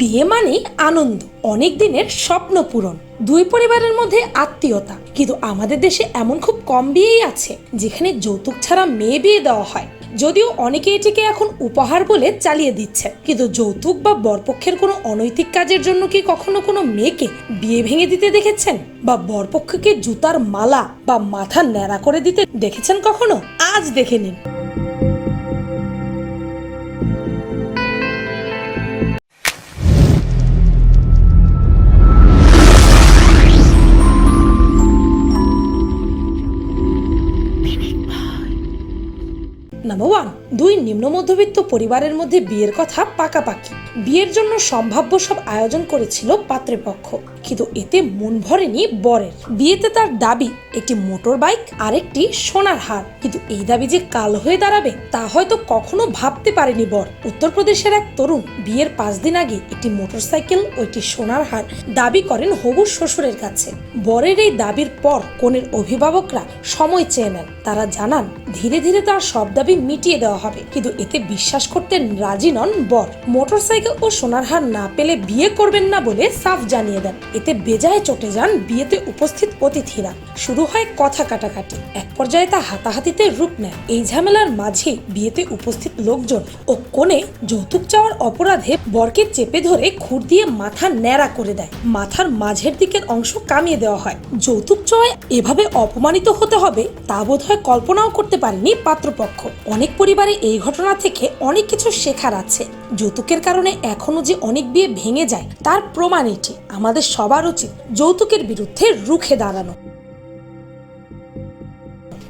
বিয়ে মানে আনন্দ, অনেক দিনের স্বপ্ন পূরণ। দুই পরিবারের মধ্যে আত্মীয়তা, কিন্তু আমাদের দেশে এমন খুব কম বিয়েই আছে, যেখানে যৌতুক ছাড়া মেয়ে বিয়ে দেওয়া হয়। যদিও অনেকে এটিকে এখন উপহার বলে চালিয়ে দিচ্ছে, কিন্তু যৌতুক বা বরপক্ষের কোনো অনৈতিক কাজের জন্য কি কখনো কোনো মেয়েকে বিয়ে ভেঙে দিতে দেখেছেন? বা বরপক্ষকে জুতার মালা বা মাথা ন্যাড়া করে দিতে দেখেছেন কখনো? আজ দেখে নিন। দুই নিম্ন মধ্যবিত্ত পরিবারের মধ্যে বিয়ের কথা পাকাপাকি। বিয়ের জন্য সম্ভাব্য সব আয়োজন করেছিল পাত্রপক্ষ। কিন্তু এতে মন ভরেনি বরের। বিয়েতে তার দাবি, একটি মোটর বাইক আর একটি সোনার হার। কিন্তু এই দাবি যে কাল হয়ে দাঁড়াবে, তা হয়তো কখনো ভাবতে পারেনি বর। উত্তরপ্রদেশের এক তরুণ বিয়ের পাঁচ দিন আগে একটি মোটরসাইকেল ও একটি সোনার হার দাবি করেন হবু শ্বশুরের কাছে। বরের এই দাবির পর কনের অভিভাবকরা সময় চেয়ে নেন। তারা জানান, ধীরে ধীরে তার সব দাবি মিটিয়ে দেওয়া হবে। কিন্তু এতে বিশ্বাস করতে রাজি নন বর। মোটরসাইকেল ও সোনার হার না পেলে বিয়ে করবেন না বলে সাফ জানিয়ে দেন। এতে বেজায় চটে যান বিয়েতে উপস্থিত অতিথিরা। শুরু হয় কথা কাটাকাটি। এক পর্যায়ে তা হাতাহাতিতে রূপ নেয়। এই ঝামেলার মাঝে বিয়েতে উপস্থিত লোকজন ও কোণে যৌতুক চাওয়ার অপরাধে বরকে চেপে ধরে খুর দিয়ে মাথা ন্যাড়া করে দেয়। মাথার মাঝের দিকের অংশ কামিয়ে দেওয়া হয়। যৌতুক চাওয়ায় এভাবে অপমানিত হতে হবে তা বোধহয় কল্পনাও করতে পারেনি পাত্রপক্ষ। অনেক পরিবারে এই ঘটনা থেকে অনেক কিছু শেখার আছে। যৌতুকের কারণে এখনও যে অনেক বিয়ে ভেঙে যায়, তার প্রমাণ এটি। আমাদের সবার উচিত যৌতুকের বিরুদ্ধে রুখে দাঁড়ানো।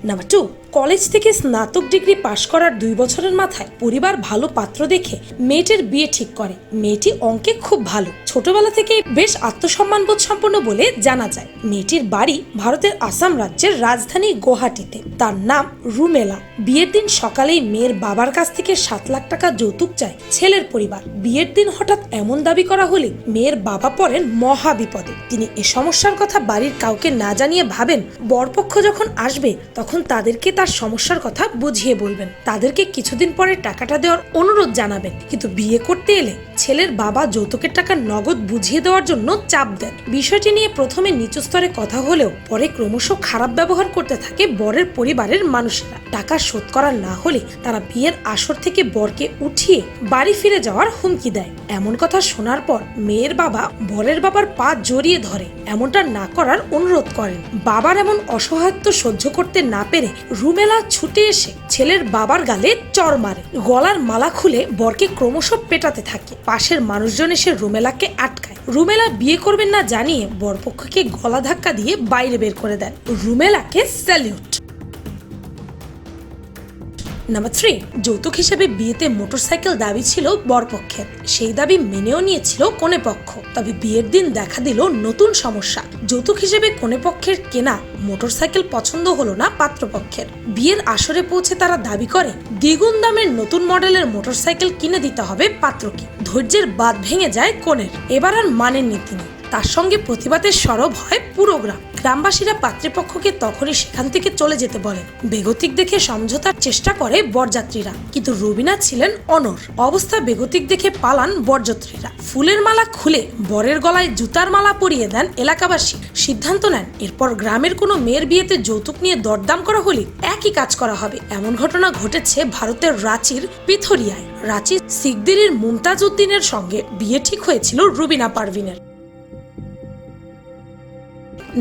নাম্বার টু কলেজ থেকে স্নাতক ডিগ্রি পাশ করার দুই বছরের মাথায় পরিবার ভালো পাত্র দেখে মেয়েটির বিয়ে ঠিক করে। মেয়েটি অঙ্কে খুব ভালো। ছোটবেলা থেকে বেশ আত্মসম্মানবোধ সম্পন্ন বলে জানা যায়। মেয়েটির বাড়ি ভারতের আসাম রাজ্যের রাজধানী গুয়াহাটিতে। তার নাম রুমেলা। বিয়ের দিন সকালেই মেয়ের বাবার কাছ থেকে সাত লাখ টাকা যৌতুক চায় ছেলের পরিবার। বিয়ের দিন হঠাৎ এমন দাবি করা হলে মেয়ের বাবা পড়েন মহা বিপদে তিনি এ সমস্যার কথা বাড়ির কাউকে না জানিয়ে ভাবেন, বরপক্ষ যখন আসবে তখন তাদেরকে তার সমস্যার কথা বুঝিয়ে বলবেন। তাদেরকে কিছুদিন পরে টাকাটা দেওয়ার অনুরোধ জানাবেন। কিন্তু বিয়ে করতে এলে ছেলের বাবা যৌতুকের টাকা নগদ বুঝিয়ে দেওয়ার জন্য চাপ দেন। বিষয়টি নিয়ে প্রথমে নিচু স্তরে কথা হলেও পরে ক্রমশ খারাপ ব্যবহার করতে থাকে বরের পরিবারের মানুষেরা। টাকা শোধ করা না হলে তারা বিয়ের আসর থেকে বরকে উঠিয়ে বাড়ি ফিরে যাওয়ার হুমকি দেয়। এমন কথা শোনার পর মেয়ের বাবা বরের বাবার পা জড়িয়ে ধরে। এমনটা না করার অনুরোধ করেন। বাবার এমন অসহায়ত্ব সহ্য করতে না পেরে রুমেলা ছুটে এসে ছেলের বাবার গালে চর মারে। গলার মালা খুলে বরকে ক্রমশ পেটাতে থাকে। পাশের মানুষজন এসে রুমেলাকে আটকায়। রুমেলা বিয়ে করবেন না জানিয়ে বরপক্ষকে গলা ধাক্কা দিয়ে বাইরে বের করে দেন। রুমেলাকে স্যালিউট। নাম্বার থ্রি যৌতুক হিসেবে বিয়েতে মোটরসাইকেল দাবি ছিল বরপক্ষের। সেই দাবি মেনেও নিয়েছিল কনে পক্ষ তবে বিয়ের দিন দেখা দিল নতুন সমস্যা। যৌতুক হিসেবে কনে পক্ষের কেনা মোটরসাইকেল পছন্দ হলো না পাত্রপক্ষের। বিয়ের আসরে পৌঁছে তারা দাবি করে দ্বিগুণ দামের নতুন মডেলের মোটরসাইকেল কিনে দিতে হবে পাত্রকে। ধৈর্যের বাদ ভেঙে যায় কনের। এবার আর মানেননি তিনি। তার সঙ্গে প্রতিবাদের সরব হয় পুরো গ্রাম। গ্রামবাসীরা পাত্রপক্ষকে তখনই সেখান থেকে চলে যেতে বলে। বেগতিক দেখে সমঝোতার চেষ্টা করে বরযাত্রীরা। কিন্তু রবিনা ছিলেন অনর অবস্থা বেগতিক দেখে পালান বরযাত্রীরা। ফুলের মালা খুলে বরের গলায় জুতার মালা পরিয়ে দেন এলাকাবাসী। সিদ্ধান্ত নেন, এরপর গ্রামের কোনো মেয়ের বিয়েতে যৌতুক নিয়ে দরদাম করা হলে একই কাজ করা হবে। এমন ঘটনা ঘটেছে ভারতের রাঁচির পিথরিয়ায়। রাঁচির সিকদিরির মুমতাজ উদ্দিনের সঙ্গে বিয়ে ঠিক হয়েছিল রুবিনা পারভিনের।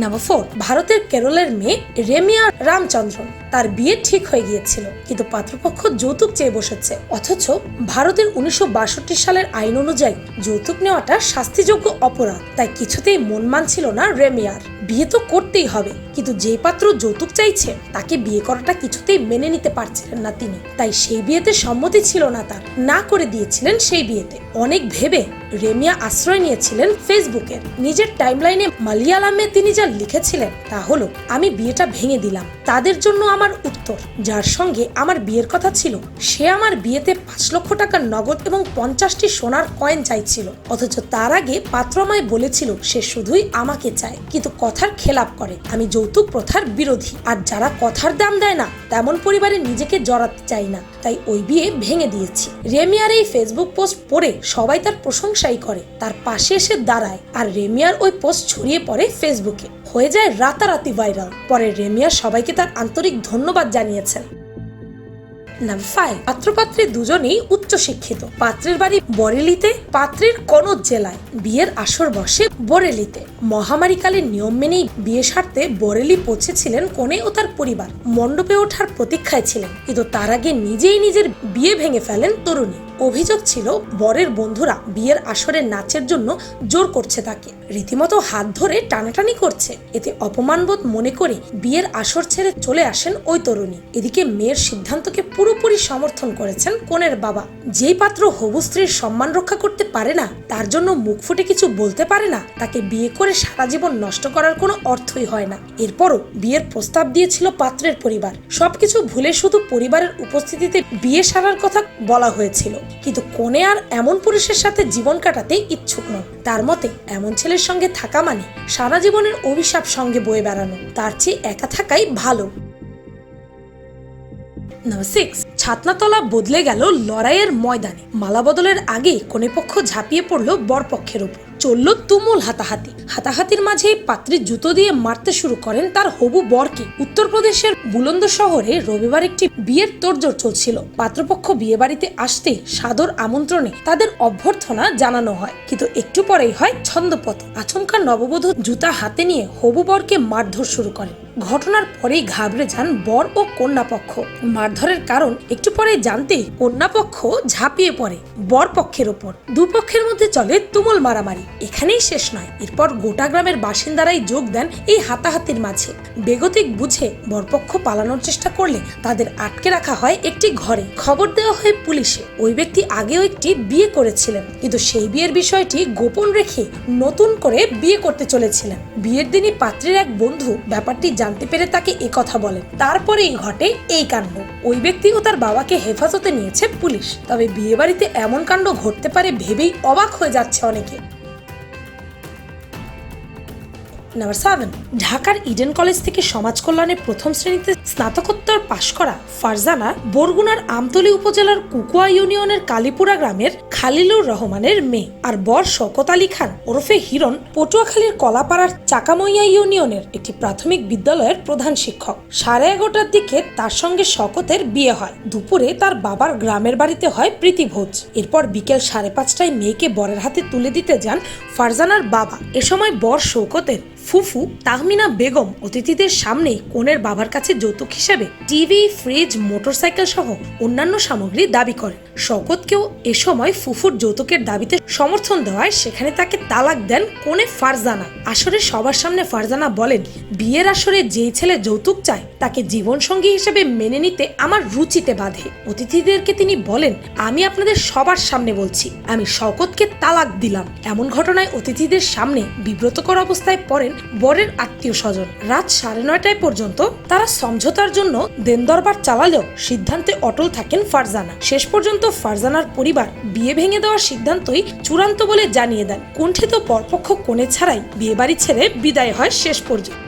নাম্বার ফোর, ভারতের কেরলের মেয়ে রেমিয়া রামচন্দ্রন। তার বিয়ে ঠিক হয়ে গিয়েছিল, কিন্তু পাত্রপক্ষ যৌতুক চেয়ে বসেছে। অথচ ভারতের উনিশশো বাষট্টি সালের আইন অনুযায়ী যৌতুক নেওয়াটা শাস্তিযোগ্য অপরাধ, তাই কিছুতেই মন মানছিল না রেমিয়ার। বিয়ে তো করতেই হবে। কিন্তু যে পাত্র যৌতুক চাইছে, তাকে বিয়ে করাটা কিছুতেই মেনে নিতে পারছিলেন না তিনি। তাই সেই বিয়েতে সম্মতি ছিল না তার। না করে দিয়েছিলেন সেই বিয়েতে। অনেক ভেবে রেমিয়া আশ্রয় নিয়েছিলেন ফেসবুকে। নিজের টাইমলাইনে মালিয়ালামে তিনি যা লিখেছিলেন, তা হলো, আমি বিয়েটা ভেঙে দিলাম। তাদের জন্য আমার উত্তর। যার সঙ্গে আমার বিয়ের কথা ছিল, সে আমার বিয়েতে পাঁচ লক্ষ টাকার নগদ এবং পঞ্চাশটি সোনার কয়েন চাইছিল। অথচ তার আগে পাত্র আমায় বলেছিল, সে শুধুই আমাকে চায়, কিন্তু কথার খেলাপ করে। আমি যৌতুক প্রথার বিরোধী। আর যারা কথার দাম দেয় না, তেমন পরিবারে নিজেকে জড়াতে চাই না। তাই ওই বিয়ে ভেঙে দিয়েছি। রেমিয়ার এই ফেসবুক পোস্ট পড়ে সবাই তার প্রশংসাই করে। তার পাশে এসে দাঁড়ায়। আর রেমিয়ার ওই পোস্ট ছড়িয়ে পড়ে ফেসবুকে হয়ে যায় রাতারাতি ভাইরাল পরে রেমিয়া সবাইকে তার আন্তরিক ধন্যবাদ জানিয়েছেন। নাম্বার ফাইভ পাত্রপাত্রী দুজনেই উচ্চশিক্ষিত। পাত্রের বাড়ি বরেলিতে, পাত্রের কনদ জেলায়। বিয়ের আসর বসে বরেলিতে। মহামারীকালে নিয়ম মেনেই বিয়ে সারতে বরেলি পৌঁছেছিলেন কনে ও তার পরিবার। মণ্ডপে ওঠার প্রতীক্ষায় ছিলেন। কিন্তু তার আগে নিজেই নিজের বিয়ে ভেঙে ফেলেন তরুণী। অভিযোগ ছিল, বরের বন্ধুরা বিয়ের আসরে নাচের জন্য জোর করছে তাকে। রীতিমতো হাত ধরে টানাটানি করছে। এতে অপমানবোধ মনে করে বিয়ের আসর ছেড়ে চলে আসেন ওই তরুণী। এদিকে মেয়ের সিদ্ধান্তকে পুরোপুরি সমর্থন করেছেন কনের বাবা। যেই পাত্র হবু স্ত্রীর সম্মান রক্ষা করতে পারে না, তার জন্য মুখ ফুটে কিছু বলতে পারে না, তাকে বিয়ে করে সারা জীবন নষ্ট করার কোনো অর্থই হয় না। এরপরও বিয়ের প্রস্তাব দিয়েছিল পাত্রের পরিবার। সবকিছু ভুলে শুধু পরিবারের উপস্থিতিতে বিয়ে সারার কথা বলা হয়েছিল। কিন্তু কোনে আর এমন পুরুষের সাথে জীবন কাটাতে ইচ্ছুক নন তার মতে, এমন ছেলের সঙ্গে থাকা মানে সারা জীবনের অভিশাপ সঙ্গে বয়ে বেড়ানো। তার চেয়ে একা থাকাই ভালো। ছাতনাতলা বদলে গেল লড়াইয়ের ময়দানে। মালা বদলের আগে কনেপক্ষ ঝাঁপিয়ে পড়ল বরপক্ষের উপর চলল তুমুল হাতাহাতি। হাতাহাতির মাঝে পাত্রী জুতো দিয়ে মারতে শুরু করেন তার হবু বরকে। উত্তরপ্রদেশের বুলন্দ শহরে রবিবার একটি বিয়ের তোড়জোড় চলছিল। পাত্রপক্ষ বিয়ে বাড়িতে আসতে সাদর আমন্ত্রণে তাদের অভ্যর্থনা জানানো হয়। কিন্তু একটু পরেই হয় ছন্দপথ আচমকা নববধূ জুতা হাতে নিয়ে হবু বরকে মারধর শুরু করেন। ঘটনার পরেই ঘাবড়ে যান বর ও কন্যা পক্ষ মারধরের কারণ একটু পরে জানতেই কন্যা পক্ষ ঝাঁপিয়ে পড়ে বর পক্ষের ওপর। দুপক্ষের মধ্যে চলে তুমুল মারামারি। এখানেই শেষ নয়। এরপর গোটা গ্রামের বাসিন্দারাই যোগ দেন এই হাতাহাতির মাঝে। বেগতিক বুঝে বরপক্ষ পালানোর চেষ্টা করলে তাদের আটকে রাখা হয় একটি ঘরে। খবর দেওয়া হয় পুলিশে। ওই ব্যক্তি আগেও একটি বিয়ে করেছিলেন, কিন্তু সেই বিয়ের বিষয়টি গোপন রেখে নতুন করে বিয়ে করতে চলেছিলেন। বিয়ের দিনই পাত্রীর এক বন্ধু ব্যাপারটি জানতে পেরে তাকে কথা বলেন। তারপরেই ঘটে এই কাণ্ড। ওই ব্যক্তি ও তার বাবাকে হেফাজতে নিয়েছে পুলিশ। তবে বিয়ে বাড়িতে এমন কাণ্ড ঘটতে পারে ভেবেই অবাক হয়ে যাচ্ছে অনেকে। নাম্বার সেভেন ঢাকার ইডেন কলেজ থেকে সমাজ কল্যাণে প্রথম শ্রেণীতে স্নাতকোত্তর পাশ করা ফারজানা বরগুনার আমতলী উপজেলার কুকুয়া ইউনিয়নের কালীপুরা গ্রামের খালিলুর রহমানের মেয়ে আর বর শকত আলী খান ওরফে হিরণ পটুয়াখালীর কলাপাড়ার চাকামইয়া ইউনিয়নের একটি প্রাথমিক বিদ্যালয়ের প্রধান শিক্ষক। সাড়ে এগারোটার দিকে তার সঙ্গে শকতের বিয়ে হয়। দুপুরে তার বাবার গ্রামের বাড়িতে হয় প্রীতিভোজ। এরপর বিকেল সাড়ে পাঁচটায় মেয়েকে বরের হাতে তুলে দিতে যান ফারজানার বাবা। এ সময় বর শৌকতের ফুফু তাহমিনা বেগম অতিথিদের সামনে কনের বাবার কাছে যৌতুক হিসেবে টিভি, ফ্রিজ, মোটরসাইকেল সহ অন্যান্য সামগ্রী দাবি করেন শকতকেও এ সময় ফুফুর যৌতুকের দাবিতে সমর্থন দেওয়ায় সেখানে তাকে তালাক দেন কোনে ফারজানা। আসরে সবার সামনে ফারজানা বলেন, বিয়ের আসরে যেই ছেলে যৌতুক চায়, তাকে জীবনসঙ্গী হিসেবে মেনে নিতে আমার রুচিতে বাধে। অতিথিদেরকে তিনি বলেন, আমি আপনাদের সবার সামনে বলছি, আমি শকতকে তালাক দিলাম। এমন ঘটনায় অতিথিদের সামনে বিব্রতকর অবস্থায় পড়েন বরের আত্মীয় স্বজন রাত সাড়ে নয়টায় পর্যন্ত তারা সমঝোতার জন্য দেন দরবার চালালেও সিদ্ধান্তে অটল থাকেন ফারজানা। শেষ পর্যন্ত ফারজানার পরিবার বিয়ে ভেঙে দেওয়ার সিদ্ধান্তই চূড়ান্ত বলে জানিয়ে দেন। কুণ্ঠিত পরপক্ষ কোণে ছাড়াই বিয়ে বাড়ি ছেড়ে বিদায় হয় শেষ পর্যন্ত।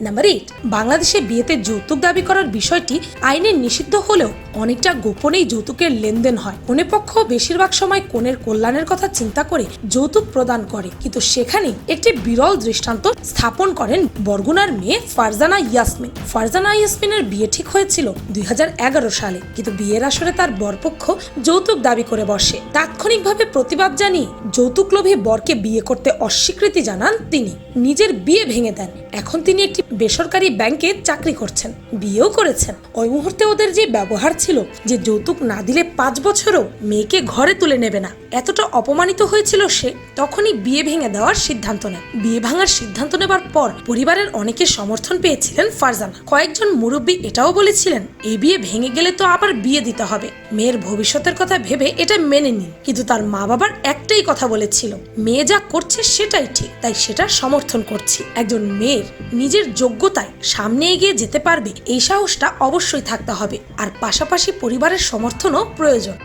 নাম্বার এইট বাংলাদেশে বিয়েতে যৌতুক দাবি করার বিষয়টি আইনে নিষিদ্ধ হলেও অনেকটা গোপনেই যৌতুকের লেনদেন হয়। কনে পক্ষ বেশিরভাগ সময় কনের কল্যাণের কথা চিন্তা করে যৌতুক প্রদান করে। কিন্তু সেখানে একটি বিরল দৃষ্টান্ত স্থাপন করেন বরগুনার মেয়ে ফারজানা ইয়াসমিন। ফারজানা ইয়াসমিনের বিয়ে ঠিক হয়েছিল দুই হাজার এগারো সালে। কিন্তু বিয়ের আসরে তার বরপক্ষ যৌতুক দাবি করে বসে। তাৎক্ষণিকভাবে প্রতিবাদ জানিয়ে যৌতুক লোভী বরকে বিয়ে করতে অস্বীকৃতি জানান তিনি। নিজের বিয়ে ভেঙে দেন। এখন তিনি একটি বেসরকারি ব্যাংকে চাকরি করছেন, বিয়েও করেছেন। ওই মুহূর্তে ওদের যে ব্যবহার ছিল, যে যৌতুক না দিলে পাঁচ বছরও মেয়েকে ঘরে তুলে নেবে না, এতটা অপমানিত হয়েছিল সে। তখনই বিয়ে ভেঙে দেওয়ার সিদ্ধান্ত নেয়। বিয়ে ভাঙার সিদ্ধান্ত নেবার পর পরিবারের অনেকে সমর্থন পেয়েছিলেন ফারজানা। কয়েকজন মুরব্বী এটাও বলেছিলেন, এই বিয়ে ভেঙে গেলে তো আবার বিয়ে দিতে হবে। মেয়ের ভবিষ্যতের কথা ভেবে এটা মেনে নিন। কিন্তু তার মা বাবার একটাই কথা বলেছিল, মেয়ে যা করছে সেটাই ঠিক, তাই সেটা সমর্থন করছি। একজন মেয়ের নিজের যোগ্যতায় সামনে এগিয়ে যেতে পারবে, এই সাহসটা অবশ্যই থাকতে হবে। আর পাশাপাশি পরিবারের সমর্থনও প্রয়োজন।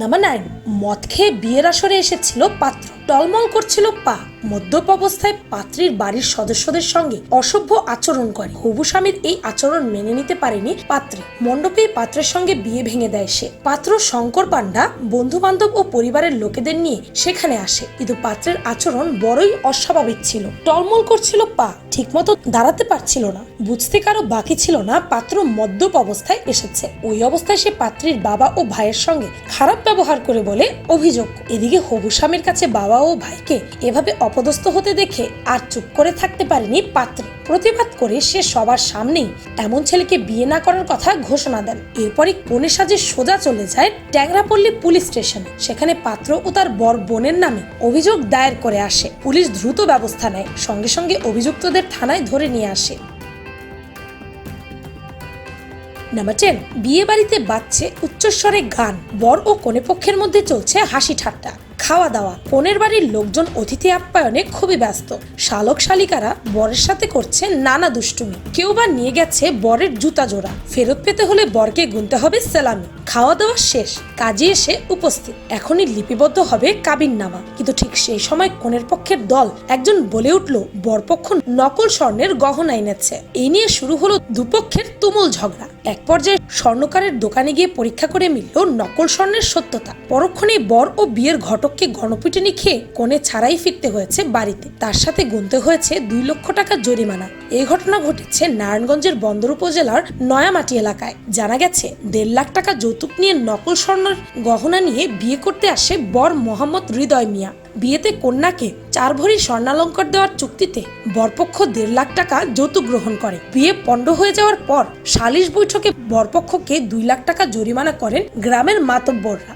নাম্বার নাইন মদ খেয়ে বিয়ের আসরে এসেছিল পাত্র। টলমল করছিল পা। মদ্যপ অবস্থায় পাত্রীর বাড়ির সদস্যদের সঙ্গে অসভ্য আচরণ করে। হবু স্বামীর এই আচরণ মেনে নিতে পারেনি পাত্রী। মণ্ডপে পাত্রের সঙ্গে বিয়ে ভেঙে দেয় সে। পাত্র শঙ্কর পান্ডা বন্ধু বান্ধব ও পরিবারের লোকেদের নিয়ে সেখানে আসে। কিন্তু পাত্রের আচরণ বড়ই অস্বাভাবিক ছিল। টলমল করছিল পা। ঠিকমতো দাঁড়াতে পারছিল না। বুঝতে কারও বাকি ছিল না, পাত্র মদ্যপ অবস্থায় এসেছে। ওই অবস্থায় সে পাত্রীর বাবা ও ভাইয়ের সঙ্গে খারাপ ব্যবহার করে বলে। অভিযোগ। এদিকে হবু স্বামীর কাছে বাবা ও ভাইকে এভাবে অপদস্থ হতে দেখে আর চুপ করে থাকতে পারেনি পাত্রী। প্রতিবাদ করে সে সবার সামনেই এমন ছেলেকে বিয়ে না করার কথা ঘোষণা দেন। এরপরই কনে সাজে সোজা চলে যায় ট্যাংরাপল্লী পুলিশ স্টেশনে। সেখানে পাত্র ও তার বর বোনের নামে অভিযোগ দায়ের করে আসে। পুলিশ দ্রুত ব্যবস্থা নেয়। সঙ্গে সঙ্গে অভিযুক্তদের থানায় ধরে নিয়ে আসে। নাম্বার টেন বিয়ে বাড়িতে বাজছে উচ্চস্বরে গান। বর ও কনে পক্ষের মধ্যে চলছে হাসি ঠাট্টা। খাওয়া দাওয়া কনের বাড়ির লোকজন অতিথি আপ্যায়নে খুবই ব্যস্ত। শালক শালিকারা বরের সাথে করছে নানা দুষ্টুমি। কেউ বা নিয়ে গেছে বরের জুতা জোড়া। ফেরত পেতে হলে বরকে গুনতে হবে সেলামি। খাওয়া দাওয়া শেষ। কাজে এসে উপস্থিত। এখনই লিপিবদ্ধ হবে কাবিন নামা কিন্তু ঠিক সেই সময় কনের পক্ষের দল একজন বলে উঠল, বরপক্ষ নকল স্বর্ণের গহনা এনেছে। এই নিয়ে শুরু হলো দুপক্ষের তুমুল ঝগড়া। এক পর্যায়ে স্বর্ণকারের দোকানে গিয়ে পরীক্ষা করে মিলল নকল স্বর্ণের সত্যতা। পরক্ষণে বর ও বিয়ের ঘটককে গণপিটুনি খেয়ে কোণে ছাড়াই ফিরতে হয়েছে বাড়িতে। তার সাথে গুনতে হয়েছে দুই লক্ষ টাকা জরিমানা। এই ঘটনা ঘটেছে নারায়ণগঞ্জের বন্দর উপজেলার নয়ামাটি এলাকায়। জানা গেছে, দেড় লাখ টাকা যৌতুক নিয়ে নকল স্বর্ণের গহনা নিয়ে বিয়ে করতে আসে বর মোহাম্মদ হৃদয় মিয়া। বিয়েতে কন্যাকে চার ভরি স্বর্ণালঙ্কার দেওয়ার চুক্তিতে বরপক্ষ দেড় লাখ টাকা যৌতুক গ্রহণ করে। বিয়ে পণ্ড হয়ে যাওয়ার পর সালিশ বৈঠকে বরপক্ষকে দুই লাখ টাকা জরিমানা করেন গ্রামের মাতব্বররা।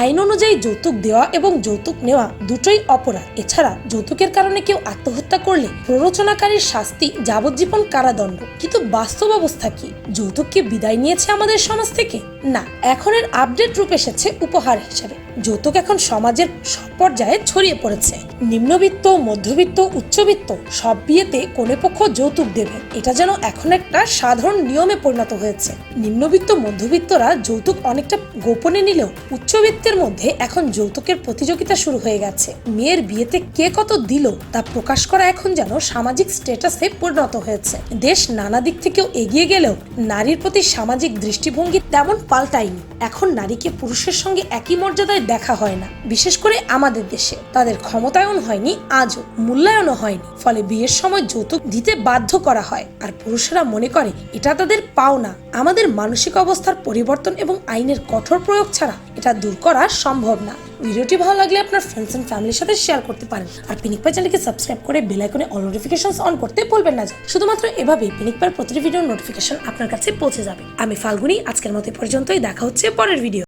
আইন অনুযায়ী যৌতুক দেওয়া এবং যৌতুক নেওয়া দুটোই অপরাধ। এছাড়া যৌতুকের কারণে কেউ আত্মহত্যা করলে প্ররোচনাকারীর শাস্তি যাবজ্জীবন কারাদণ্ড। কিন্তু বাস্তব অবস্থা কি? যৌতুক কি বিদায় নিয়েছে আমাদের সমাজ থেকে? না, এখন এর আপডেট রূপ এসেছে উপহার হিসেবে। যৌতুক এখন সমাজের সব পর্যায়ে ছড়িয়ে পড়েছে। নিম্নবিত্ত, মধ্যবিত্ত, উচ্চবিত্ত, সব বিয়েতে কোনে পক্ষ যৌতুক দেবে? এটা যেন এখন একটা সাধারণ নিয়মে পরিণত হয়েছে। নিম্নবিত্ত, মধ্যবিত্তরা যৌতুক অনেকটা গোপনে নিলেও উচ্চবিত্তের মধ্যে এখন যৌতুকের প্রতিযোগিতা শুরু হয়ে গেছে। মেয়ের বিয়েতে কে কত দিল তা প্রকাশ করা এখন যেন সামাজিক স্ট্যাটাসে পরিণত হয়েছে। দেশ নানা দিক থেকেও এগিয়ে গেলেও নারীর প্রতি সামাজিক দৃষ্টিভঙ্গি তেমন পাল্টায়নি। এখন নারীকে পুরুষের সঙ্গে একই মর্যাদায় দেখা হয় না, বিশেষ করে আমাদের দেশে। তাদের ক্ষমতায়ন হয়নি, আজও মূল্যায়নও হয়নি। ফলে বিয়ের সময় যৌতুক দিতে বাধ্য করা হয়। আর পুরুষেরা মনে করে, এটা তাদের পাওনা। আমাদের মানসিক অবস্থার পরিবর্তন এবং আইনের কঠোর প্রয়োগ ছাড়া এটা দূর করা সম্ভব না। ভিডিওটি ভালো লাগলে আপনার ফ্রেন্ডস অ্যান্ড ফ্যামিলির সাথে শেয়ার করতে পারেন। আর পিনিক পাই চ্যানেলকে সাবস্ক্রাইব করে বেল আইকনে অল নোটিফিকেশন অন করতে ভুলবেন না। শুধুমাত্র এভাবেই পিনিক পার প্রতিটি ভিডিওর নোটিফিকেশন আপনার কাছে পৌঁছে যাবে। আমি ফাল্গুনি, আজকের মতো পর্যন্তই। দেখা হচ্ছে পরের ভিডিও